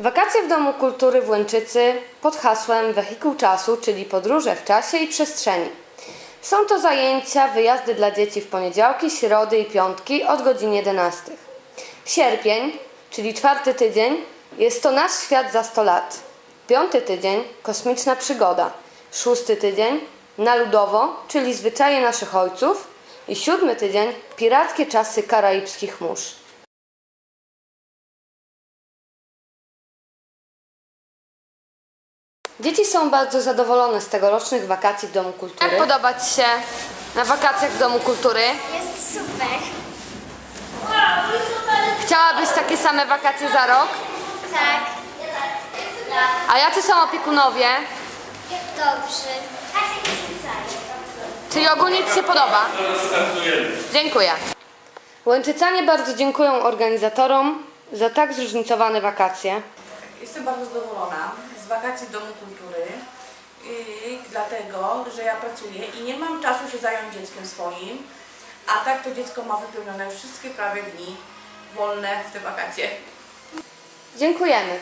Wakacje w Domu Kultury w Łęczycy pod hasłem Wehikuł Czasu, czyli podróże w czasie i przestrzeni. Są to zajęcia, wyjazdy dla dzieci w poniedziałki, środy i piątki od godzin 11. Sierpień, czyli czwarty tydzień, jest to nasz świat za 100 lat. Piąty tydzień kosmiczna przygoda. Szósty tydzień na ludowo, czyli zwyczaje naszych ojców. I siódmy tydzień pirackie czasy karaibskich mórz. Dzieci są bardzo zadowolone z tegorocznych wakacji w Domu Kultury. Jak podoba Ci się na wakacjach w Domu Kultury? Jest super. Chciałabyś takie same wakacje za rok? Tak. A jacy są opiekunowie? Dobrze. Czyli ogólnie Ci się podoba? Dziękuję. Łęczycanie bardzo dziękują organizatorom za tak zróżnicowane wakacje. Jestem bardzo zadowolona z wakacji Domu Kultury, yy, dlatego, że ja pracuję i nie mam czasu się zająć dzieckiem swoim, a tak to dziecko ma wypełnione wszystkie prawie dni wolne w te wakacje. Dziękujemy.